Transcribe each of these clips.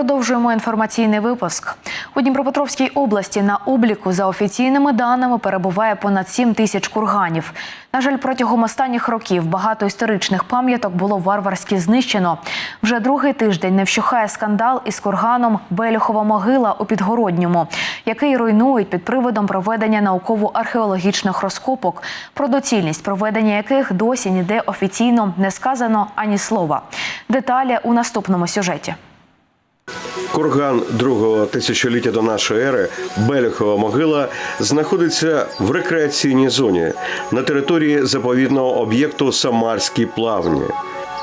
Продовжуємо інформаційний випуск. У Дніпропетровській області на обліку за офіційними даними перебуває понад 7 тисяч курганів. На жаль, протягом останніх років багато історичних пам'яток було варварськи знищено. Вже другий тиждень не вщухає скандал із курганом Белюхова могила у Підгородньому, який руйнують під приводом проведення науково-археологічних розкопок, про доцільність проведення яких досі ніде офіційно не сказано ані слова. Деталі у наступному сюжеті. Курган другого тисячоліття до нашої ери Белюхова могила знаходиться в рекреаційній зоні на території заповідного об'єкту Самарські плавні.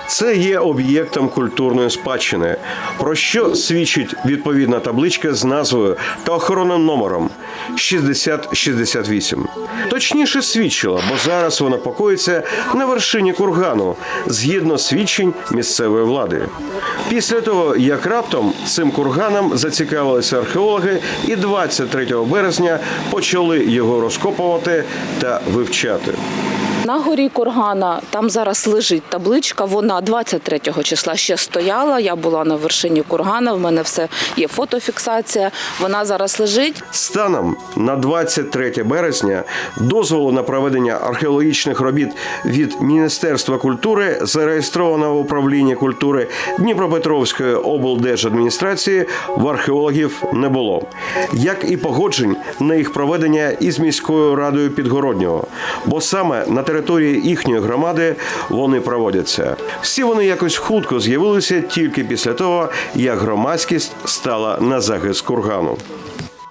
Це є об'єктом культурної спадщини, про що свідчить відповідна табличка з назвою та охоронним номером 6068. Точніше свідчила, бо зараз вона покоїться на вершині кургану згідно свідчень місцевої влади. Після того, як раптом цим курганом зацікавилися археологи, і 23 березня почали його розкопувати та вивчати. На горі Кургана там зараз лежить табличка. Вона 23 числа ще стояла. Я була на вершині кургана. В мене все є фотофіксація. Вона зараз лежить. Станом на 23 березня дозволу на проведення археологічних робіт від Міністерства культури зареєстровано в управлінні культури Дніпропетровської облдержадміністрації в археологів не було, як і погоджень на їх проведення із міською радою Підгороднього, бо саме на території їхньої громади вони проводяться. Всі вони якось хутко з'явилися тільки після того, як громадськість стала на захист кургану.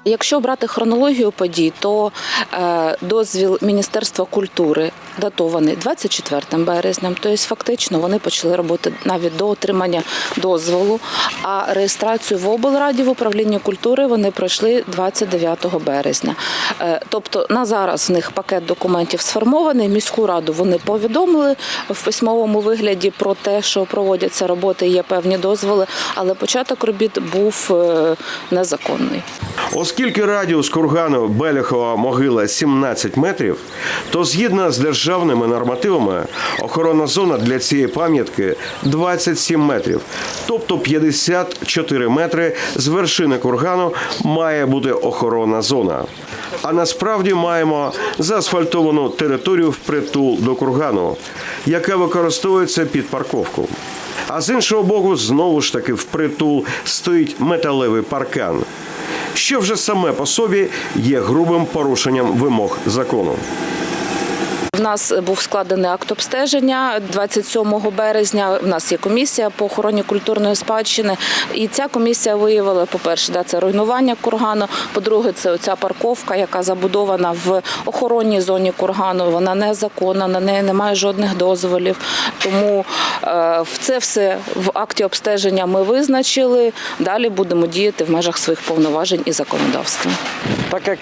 Якщо брати хронологію подій, то е, дозвіл Міністерства культури датований 24 березням. Тобто, фактично, вони почали роботи навіть до отримання дозволу. А реєстрацію в облраді в управлінні культури вони пройшли 29 березня. Е, тобто на зараз в них пакет документів сформований. Міську раду вони повідомили в письмовому вигляді про те, що проводяться роботи, є певні дозволи, але початок робіт був е, незаконний. Оскільки радіус кургану Беляхова могила 17 метрів, то згідно з державними нормативами охоронна зона для цієї пам'ятки 27 метрів, тобто 54 метри з вершини кургану має бути охоронна зона. А насправді маємо заасфальтовану територію впритул до кургану, яка використовується під парковку. А з іншого боку, знову ж таки впритул стоїть металевий паркан що вже саме по собі є грубим порушенням вимог закону. В нас був складений акт обстеження 27 березня. У нас є комісія по охороні культурної спадщини, і ця комісія виявила, по-перше, да, це руйнування кургану. По-друге, це оця парковка, яка забудована в охоронній зоні кургану. Вона незаконна, на неї немає жодних дозволів. Тому е, це все в акті обстеження ми визначили. Далі будемо діяти в межах своїх повноважень і законодавства. Так як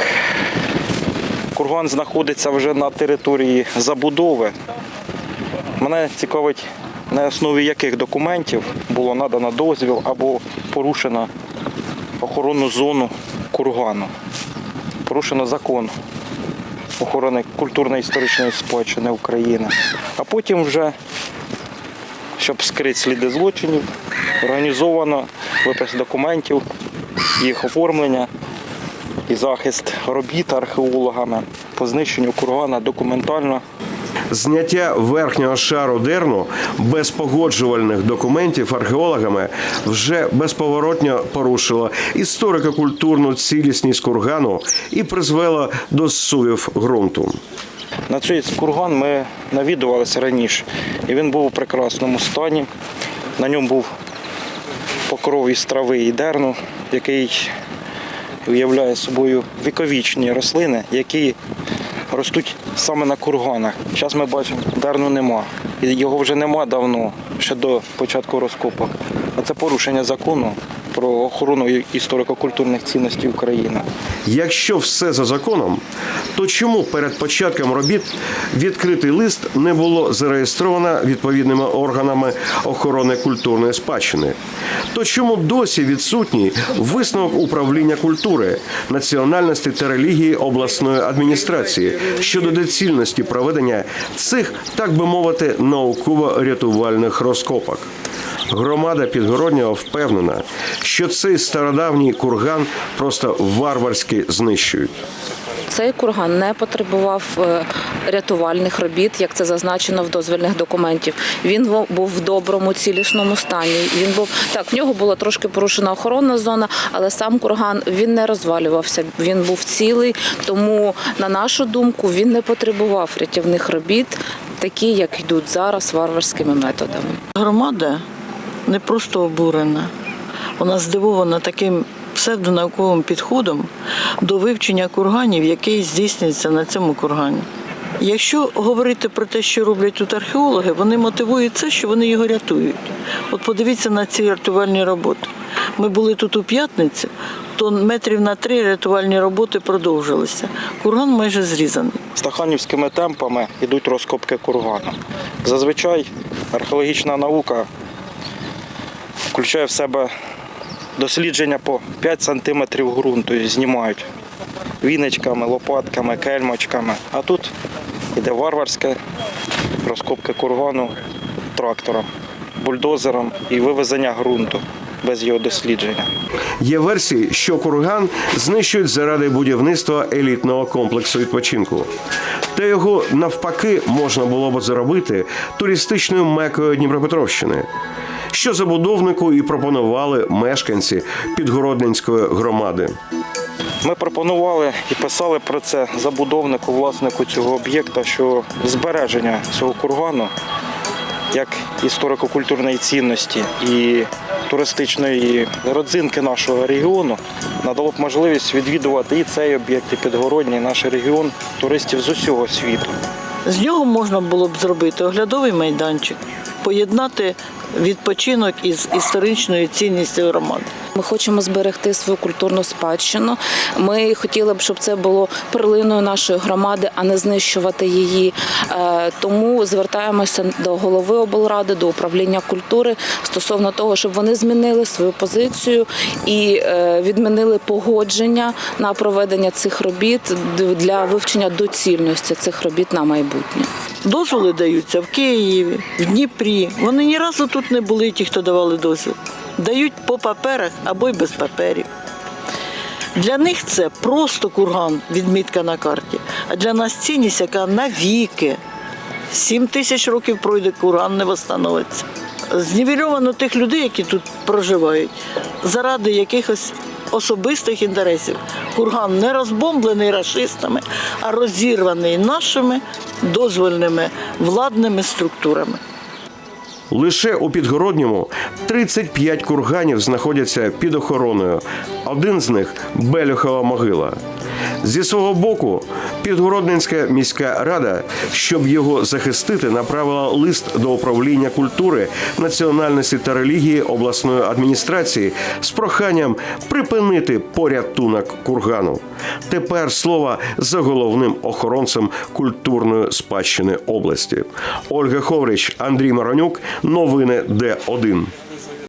курган знаходиться вже на території забудови, мене цікавить, на основі яких документів було надано дозвіл або порушено охоронну зону кургану. Порушено закон охорони культурно-історичної спадщини України. А потім вже, щоб скрити сліди злочинів, організовано випис документів, їх оформлення і захист робіт археологами по знищенню кургана документально. Зняття верхнього шару дерну без погоджувальних документів археологами вже безповоротньо порушило історико-культурну цілісність кургану і призвело до зсувів ґрунту. На цей курган ми навідувалися раніше, і він був у прекрасному стані. На ньому був покров із трави і дерну, який уявляє собою віковічні рослини, які ростуть саме на курганах. Зараз ми бачимо, дерну нема. Його вже нема давно, ще до початку розкопок. А це порушення закону про охорону історико-культурних цінностей України. Якщо все за законом, то чому перед початком робіт відкритий лист не було зареєстровано відповідними органами охорони культурної спадщини? То чому досі відсутній висновок управління культури, національності та релігії обласної адміністрації щодо доцільності проведення цих, так би мовити, науково-рятувальних розкопок? Громада Підгороднього впевнена, що цей стародавній курган просто варварськи знищують. Цей курган не потребував е, рятувальних робіт, як це зазначено в дозвільних документів. Він був в доброму цілісному стані. Він був так, в нього була трошки порушена охоронна зона, але сам курган він не розвалювався. Він був цілий. Тому, на нашу думку, він не потребував рятівних робіт, такі як йдуть зараз варварськими методами. Громада не просто обурена, вона здивована таким псевдонауковим підходом до вивчення курганів, який здійснюється на цьому кургані. Якщо говорити про те, що роблять тут археологи, вони мотивують це, що вони його рятують. От подивіться на ці рятувальні роботи. Ми були тут у п'ятницю, то метрів на три рятувальні роботи продовжилися. Курган майже зрізаний. Стаханівськими темпами йдуть розкопки кургану. Зазвичай археологічна наука включає в себе дослідження по 5 сантиметрів ґрунту, знімають віничками, лопатками, кельмочками. А тут йде варварське розкопки кургану трактором, бульдозером і вивезення ґрунту без його дослідження. Є версії, що курган знищують заради будівництва елітного комплексу відпочинку. Та його навпаки можна було б зробити туристичною мекою Дніпропетровщини. Що забудовнику і пропонували мешканці Підгородненської громади. Ми пропонували і писали про це забудовнику, власнику цього об'єкта, що збереження цього кургану як історико-культурної цінності і туристичної родзинки нашого регіону надало б можливість відвідувати і цей об'єкт, і підгородній наш регіон туристів з усього світу. З нього можна було б зробити оглядовий майданчик, поєднати відпочинок із історичною цінністю громади. Ми хочемо зберегти свою культурну спадщину. Ми хотіли б, щоб це було перлиною нашої громади, а не знищувати її. Е, Тому звертаємося до голови облради, до управління культури стосовно того, щоб вони змінили свою позицію і е, відмінили погодження на проведення цих робіт для вивчення доцільності цих робіт на майбутнє. Дозволи даються в Києві, в Дніпрі. Вони ні разу тут не були, ті, хто давали дозвіл. Дають по паперах або й без паперів. Для них це просто курган, відмітка на карті. А для нас цінність, яка навіки. Сім тисяч років пройде курган, не восстановиться. Знівельовано тих людей, які тут проживають, заради якихось особистих інтересів. Курган не розбомблений рашистами, а розірваний нашими дозвольними владними структурами. Лише у Підгородньому 35 курганів знаходяться під охороною. Один з них Белюхова могила. Зі свого боку, Підгородненська міська рада, щоб його захистити, направила лист до управління культури, національності та релігії обласної адміністрації з проханням припинити порятунок кургану. Тепер слова за головним охоронцем культурної спадщини області. Ольга Ховрич, Андрій Маронюк. Новини Д1.